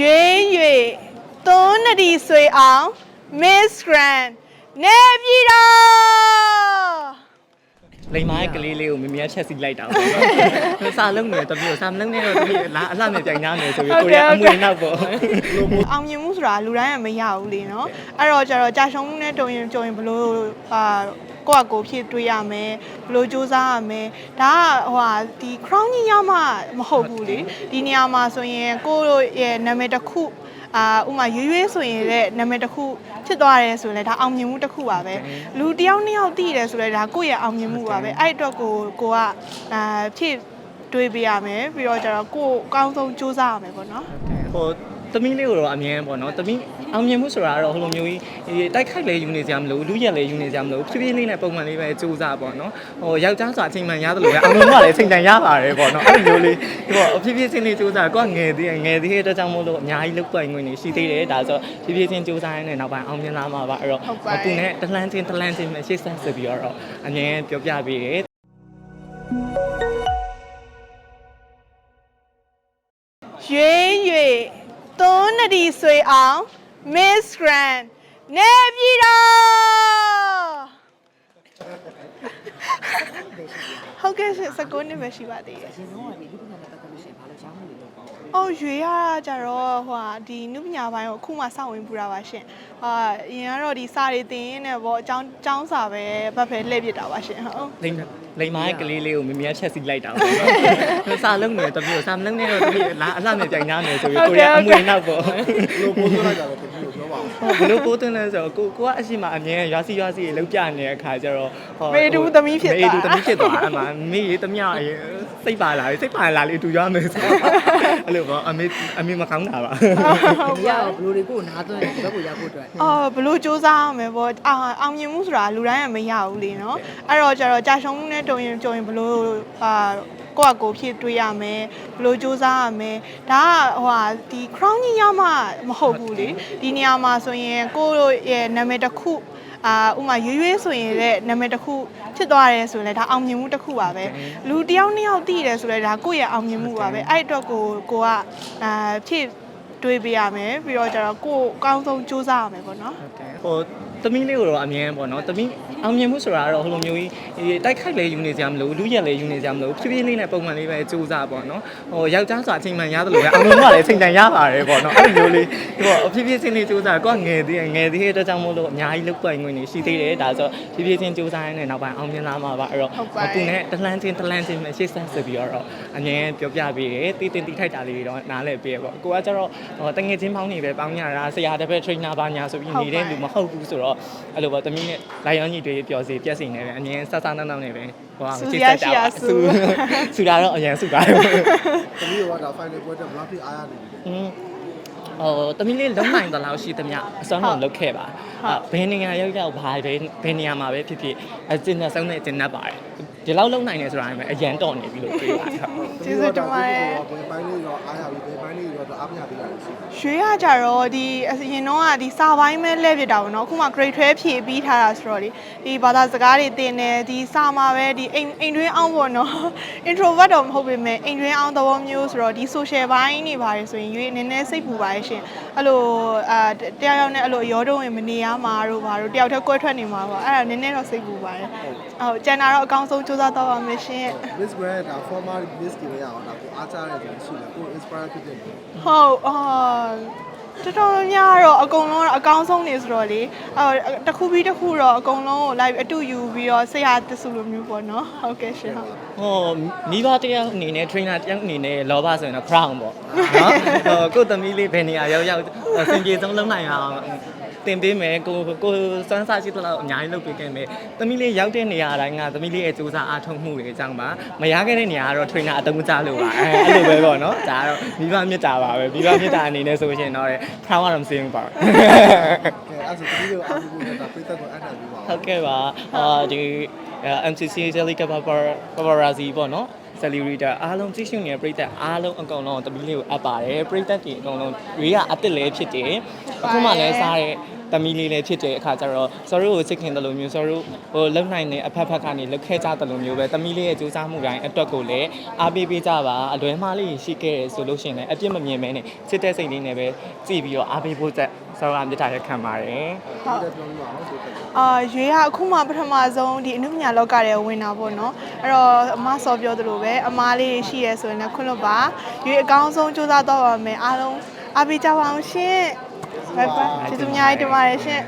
ရွေး၍သွန်းနဒီဆွေအောင် Miss Grand နေပြည်တော် လိမ်မာရဲ့ကလေးလေးကိုမမေကချက်စီလိုက်တာပေါ့နော်စာလုံးနေတပြိုစာမလုံးနဲ့တော့တပြိုလာအလှနဲ့ပြန်ညားနေဆိုပြီးကိုရအမွေနောက်ပေါ့အောင်မြင်မှုဆိုတာလူတိုင်းကမရဘူးလေနော်အဲ့တော့ကျတော့ကြာရှုံးမှုနဲ့တုံရင်ကြုံရင်ဘလို့အာကိုယ့်အကိုဖြစ်တွေးရမယ်ဘလို့စူးစမ်းရမယ်ဒါကဟိုဟာဒီ crown ကြီးရမှမဟုတ်ဘူးလေဒီနေရာမှာဆိုရင်ကိုယ့်တို့ရဲ့နာမည်တစ်ခု အာဥမာရွေးရွေးဆိုရင်လည်းနာမည်တစ်ခုဖြစ်သွားတယ်ဆိုရင်လည်းဒါအောင်မြင်မှုတစ်ခုပါပဲလူတစ်ယောက်နှစ်ယောက်တည်တယ်ဆိုလည်းဒါကိုယ့်ရဲ့အောင်မြင်မှုပါပဲအဲ့အတွက်ကိုကိုကအာဖြစ်တွေးပေးရမယ်ပြီးတော့ကျတော့ကိုယ်အကောင်းဆုံးစူးစမ်းရမယ်ပေါ့နော်ဟို သမီးလေးကိုတော့အမြင်ပေါ့နော်သမီးအောင်မြင်မှုဆိုတာကတော့ဟိုလိုမျိုးကြီးတိုက်ခိုက်လေယူနေကြမလို့လူရက်လေယူနေကြမလို့ဖြည်းဖြည်းလေးနဲ့ပုံမှန်လေးပဲစူးစမ်းပေါ့နော်ဟိုယောက်ျားဆိုအချိန်မှန်ရတယ်လို့ပဲအောင်မြင်မှုကလည်းအချိန်တန်ရပါတယ်ပေါ့နော်အဲ့လိုမျိုးလေးဟိုဖြည်းဖြည်းချင်းလေးစူးစမ်းကိုကငယ်သေးငယ်သေးတဲ့အတွက်ကြောင့်မို့လို့အများကြီးလောက်ပွင့်ငွေနေရှိသေးတယ်ဒါဆိုဖြည်းဖြည်းချင်းစူးစမ်းရတဲ့နောက်ပိုင်းအောင်မြင်လာမှာပါအဲ့တော့ဟုတ်ပါရဲ့အခုနဲ့တလန်းချင်းတလန်းချင်းပဲရှေ့ဆက်ဆိုပြီးတော့အမြင်ပြောပြပေးတယ်ရွေး၍သွ န်းနဒီဆွေအောင် Miss Grand နေပြည်တော်ဟုတ်ကဲ့ရှင်စကုန်းနှစ်ပဲရှိပါသေးတယ်ရှင်တော့ဒီလူပညာနဲ့ပတ်သက်လို့ရှိရင်ဘာလို့ရောင်းမှုတွေလုပ်ပါလဲ။ အော်ရွေးရတာကြတော့ဟိုဟာဒီနုပညာပိုင်းကိုအခုမှစဝင်ပူတာပါရှင်။ဟာအရင်ကတော့ဒီစာတွေသင်ရင်းနဲ့ပေါ့အကြောင်းအကြောင်းစာပဲဘတ်ပဲလှည့်ပြစ်တာပါရှင်ဟုတ်လိမ်လိမ်မာရဲ့ကလေးလေးကိုမမေကချက်စီလိုက်တာပေါ့နော်စာလုံးနေတပြိုစာမလုံးနဲ့တော့တပြိုလာအလှနဲ့ပြန်ညားနေဆိုပြီးကိုရအမွေနောက်ပေါ့လို့ပို့သွင်းလိုက်တာတော့တတိကိုပြောပါဦးဟုတ်ဘလို့ပိုးသွင်းလဲဆိုတော့ကိုကိုကအရှိမအမြဲရွာစီရွာစီလောက်ပြနေတဲ့အခါကျတော့မေတူသမီးဖြစ်သွားမေတူသမီးဖြစ်သွားအမှမေရေးသမီးအရင် စိတ်ပါလာစိတ်ပါလာလေးတူရွာမယ်ဆိုအဲ့လိုပေါ့အမေအမေမကောင်းတာပါဒီကတော့ဘလူတွေကိုနားသွင်းဒီဘက်ကိုရောက်ဖို့အတွက်အော်ဘလို့စူးစမ်းရမယ်ပေါ့အာအောင်မြင်မှုဆိုတာလူတိုင်းကမရဘူးလေနော်အဲ့တော့ကျတော့ကြာရှုံးမှုနဲ့တုံရင်ကြုံရင်ဘလို့အာကိုယ့်အကိုဖြစ်တွေးရမယ်ဘလို့စူးစမ်းရမယ်ဒါကဟိုဟာဒီ crown ကြီးရမှမဟုတ်ဘူးလေဒီနေရာမှာဆိုရင်ကိုယ့်တို့ရဲ့နာမည်တစ်ခုအာဥမာရွေးရွေးဆိုရင်လည်းနာမည်တစ်ခု ဖြစ်သွားတယ်ဆိုရင်လည်းဒါအောင်မြင်မှုတစ်ခုပါပဲလူတစ်ယောက်နှစ်ယောက်တည်တယ်ဆိုလည်းဒါကိုယ့်ရဲ့အောင်မြင်မှုပါပဲအဲ့အတွက်ကိုကိုကအာဖြစ်တွေးပေးရမယ်ပြီးတော့ကျတော့ကိုယ်အကောင်းဆုံးစူးစမ်းရမယ်ပေါ့နော်ဟို သမီးလေးကိုတော့အမြင်ပေါ့နော်သမီးအောင်မြင်မှုဆိုတာကတော့ဟိုလိုမျိုးကြီးတိုက်ခိုက်လေယူနေကြမလို့လူရက်လေယူနေကြမလို့ဖြည်းဖြည်းလေးနဲ့ပုံမှန်လေးပဲစူးစမ်းပေါ့နော်ဟိုယောက်ျားဆိုအချိန်မှန်ရတယ်လို့ပဲအောင်မြင်မှုကလည်းအချိန်တန်ရပါတယ်ပေါ့နော်အဲ့လိုမျိုးလေးဟိုဖြည်းဖြည်းချင်းလေးစူးစမ်းကိုကငယ်သေးငယ်သေးတဲ့အတွက်ကြောင့်မို့လို့အများကြီးလောက်ပွင့်ငွေနေရှိသေးတယ်ဒါဆိုဖြည်းဖြည်းချင်းစူးစမ်းရတဲ့နောက်ပိုင်းအောင်မြင်လာမှာပါအဲ့တော့ဟုတ်ပါရဲ့အခုနဲ့တလန်းချင်းတလန်းချင်းပဲရှေ့ဆက်ဆိုပြီးတော့အမြင်ပြောပြပေးတယ်တီးတင်တီးထိုက်တာလေးတွေတော့နားလည်ပေးရပေါ့ကိုကကျတော့ဟိုတငယ်ချင်းပေါင်းနေပဲပေါင်းရတာဆရာတစ်ဖက် trainer ပါညာဆိုပြီးနေတဲ့လူမဟုတ်ဘူးဆိုတော့အဲ့လိုပေါ့တမီးနဲ့လိုင်ယွန်ကြီးတွေပျော်စီပြက်စီနေပဲအမြင်ဆက်ဆန်းနှောင်းနေပဲဟိုဟာဆူရှေ့ရဆက်ရှိတာရပါဆူဆူတာတော့အရင်ဆူပါတယ်တတိကဒါ final ပွဲတက်ဘလောက်ထိအားရနေပြီอืมဟိုတမီးလေးလုံးနိုင်တလောက်ရှိသမျှအစွမ်းကုန်လုပ်ခဲ့ပါအဲဘယ်နေရာရောက်ရောက်ဘာပဲဘယ်နေရာမှာပဲဖြစ်ဖြစ်အကျဉ်းနဲ့ဆုံးနဲ့ကျဉ်းတတ်ပါတယ်ဒီလောက်လုံးနိုင်နေဆိုတာလည်းအရန်တော်နေပြီလို့ပြောပါတယ်ဟုတ် ကျေးဇူးတင်ပါတယ်ဘယ်ပိုင်းလေးတော့အားရပြီဘယ်ပိုင်းလေးတော့အားမရသေးတာရှိရွှေရကြတော့ဒီအရင်တော့ကဒီစာပိုင်းပဲလဲပြစ်တာပေါ့နော်အခုမှ grade 12ဖြည့်ပြီးထားတာဆိုတော့လေဒီဘာသာစကားတွေသင်တယ်ဒီစာမှာပဲဒီအိမ်အိမ်တွင်းအောင်ပေါ့နော် introvert တော့မဟုတ်ပေမဲ့အိမ်တွင်းအောင်သဘောမျိုးဆိုတော့ဒီ social ဘိုင်းနေပါတယ်ဆိုရင်ရွေးနည်းနည်းစိတ်ပူပါရဲ့ရှင်အဲ့လိုအာတယောက်ယောက်နဲ့အဲ့လိုရောတုံးရင်မနေရမှာတို့ဘာတို့တယောက်တည်းကွဲထွက်နေမှာပေါ့အဲ့ဒါနည်းနည်းတော့စိတ်ပူပါတယ်ဟုတ်ကျန်တာတော့အကောင်းဆုံးစူးစမ်းတော့ပါမယ်ရှင် Miss Brand ဒါ former Miss ကြီးရအောင်ဒါကိုအားကြတဲ့ကြရှိတယ်ကို inspire ဖြစ်တယ်ဟုတ်အာ တော်တော်များတော့အကုန်လုံးတော့အကောင်းဆုံးနေဆိုတော့လေအဲတစ်ခုပြီးတစ်ခုတော့အကုန်လုံးကို live အတူယူပြီးတော့ဆရာတဆူလိုမျိုးပေါ့နော်ဟုတ်ကဲ့ရှင်ဟုတ်ဟိုမိဘတယောက်အနေနဲ့ trainer တယောက်အနေနဲ့လောဘဆိုရင်တော့ crown ပေါ့နော်ဟိုကိုယ့်သမီးလေးဘယ်နေရာရောက်ရောက်အဆင်ပြေဆုံးလုံးနိုင်အောင်တင်ပေးမယ်ကိုကိုစွမ်းစားရှိသလောက်အများကြီးလုပ်ပေးခဲ့မယ်သမီးလေးရောက်တဲ့နေရာတိုင်းကသမီးလေးရဲ့စူးစမ်းအားထုတ်မှုတွေအကြောင်းပါမရခဲ့တဲ့နေရာကတော့ trainer အတုံးချလို့ပါအဲအဲ့လိုပဲပေါ့နော်ဒါကတော့မိဘမြတ်တာပါပဲမိဘမြတ်တာအနေနဲ့ဆိုရင်တော့ crown ကတော့မစင်ဘူးပါဘူးကဲအဲ့ဆိုတတိကိုအားကိုဒါပြတ်တော့အဲ့ဒါပြီးပါဟုတ်ကဲ့ပါအာဒီ MCC Jellica Paparazzi ပေါ့နော် celebrity အားလုံးကြည့်ရှုနေတဲ့ပရိသတ်အားလုံးအကုန်လုံးတပီးလေးကိုအပ်ပါတယ်ပရိသတ်တွေအကုန်လုံးတွေကအစ်စ်လည်းဖြစ်တယ်အခုမှလည်းစားတဲ့သမီးလေးလည်းဖြစ်တဲ့အခါကျတော့ sorry ကိုချစ်ခင်တယ်လို့မျိုး sorry ဟိုလုံနိုင်တဲ့အဖက်ဖက်ကနေလုခဲ့ကြတယ်လို့မျိုးပဲသမီးလေးရဲ့ကြိုးစားမှုတိုင်းအတွက်ကိုလည်းအားပေးပေးကြပါအလွဲမှားလေးရှိခဲ့တယ်ဆိုလို့ရှိရင်လည်းအပြစ်မမြင်မဲနဲ့ချစ်တဲ့စိတ်လေးနဲ့ပဲကြည့်ပြီးတော့အားပေးဖို့ချက် ဆောရမြတ်တာရက်ခံပါတယ်ဟုတ်ပြောပြပါဦးဆိုတော့အာရွေးကအခုမှပထမဆုံးဒီအနုပညာလောကထဲဝင်တာပေါ့နော်အဲ့တော့အမစောပြောသလိုပဲအမားလေးရှိရဲဆိုရင်လည်းခွင့်လွတ်ပါရွေးအကောင်းဆုံးစူးစမ်းတော့ပါမယ်အားလုံးအားပေးကြပါအောင်ရှင်ဘိုင်ဘိုင်ကျေးဇူးအများကြီးတင်ပါတယ်ရှင်